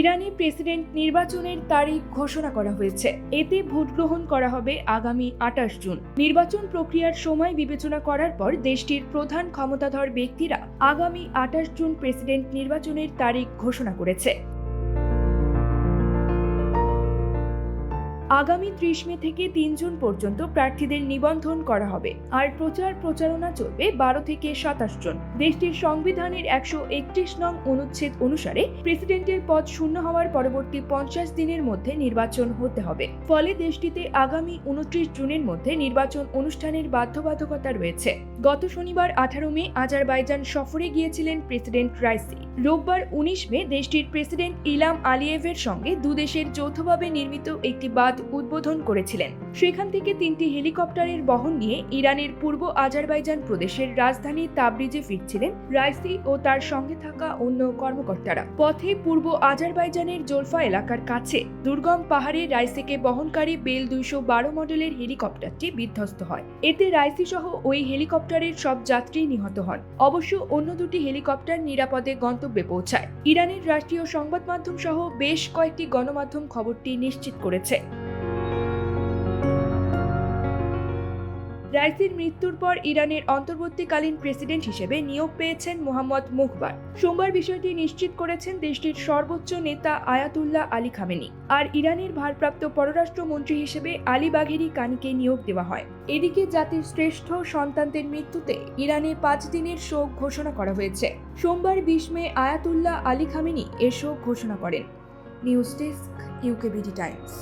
ইরানে প্রেসিডেন্ট নির্বাচনের তারিখ ঘোষণা করা হয়েছে। এতে ভোট গ্রহণ করা হবে আগামী আটাশ জুন। নির্বাচন প্রক্রিয়ার সময় বিবেচনা করার পর দেশটির প্রধান ক্ষমতাধর ব্যক্তিরা আগামী আটাশ জুন প্রেসিডেন্ট নির্বাচনের তারিখ ঘোষণা করেছে। আগামী ত্রিশ মে থেকে তিন জুন পর্যন্ত প্রার্থীদের নিবন্ধন করা হবে। আর প্রচার প্রচারণা চলবে বারো থেকে সাতাশ জন। দেশটির সংবিধানের একশো একত্রিশ নং অনুচ্ছেদ অনুসারে প্রেসিডেন্টের পদ শূন্য হওয়ার পরবর্তী পঞ্চাশ দিনের মধ্যে নির্বাচন হতে হবে। ফলে দেশটিতে আগামী উনত্রিশ জুনের মধ্যে নির্বাচন অনুষ্ঠানের বাধ্যবাধকতা রয়েছে। গত শনিবার আঠারো মে আজারবাইজান সফরে গিয়েছিলেন প্রেসিডেন্ট রাইসি। রোববার উনিশ মে দেশটির প্রেসিডেন্ট ইলাম আলিয়েভের সঙ্গে দুদেশের যৌথভাবে নির্মিত একটি বাঁধ উদ্বোধন করেছিলেন। সেখান থেকে তিনটি হেলিকপ্টারের বহন নিয়ে ইরানের পূর্ব আজারবাইজান প্রদেশের রাজধানী তাবরিজে ফিরছিলেন রাইসি ও তার সঙ্গে থাকা অন্য কর্মকর্তারা। পথে পূর্ব আজারবাইজানের জোলফা এলাকার কাছে দুর্গম পাহাড়ে রাইসিকে বহনকারী বেল দুইশো বারো মডেলের হেলিকপ্টারটি বিধ্বস্ত হয়। এতে রাইসি সহ ওই হেলিকপ্টারের সব যাত্রী নিহত হন। অবশ্য অন্য দুটি হেলিকপ্টার নিরাপদে গন্তব্যে পৌঁছায়। ইরানের রাষ্ট্রীয় সংবাদ মাধ্যম সহ বেশ কয়েকটি গণমাধ্যম খবরটি নিশ্চিত করেছে। রাইসির মৃত্যুর পর ইরানের অন্তর্বর্তীকালীন প্রেসিডেন্ট হিসেবে নিয়োগ পেয়েছেন মোহাম্মদ মুখবার। সোমবার বিষয়টি নিশ্চিত করেছেন দেশটির সর্বোচ্চ নেতা আয়াতুল্লাহ আলী খামেনি। আর ইরানের ভারপ্রাপ্ত পররাষ্ট্রমন্ত্রী হিসেবে আলী বাঘেরি কানিকে নিয়োগ দেওয়া হয়। এদিকে জাতির শ্রেষ্ঠ সন্তানদের মৃত্যুতে ইরানে পাঁচ দিনের শোক ঘোষণা করা হয়েছে। সোমবার বিশ মে আয়াতুল্লাহ আলী খামেনি এ শোক ঘোষণা করেন। News desk UKBD Times.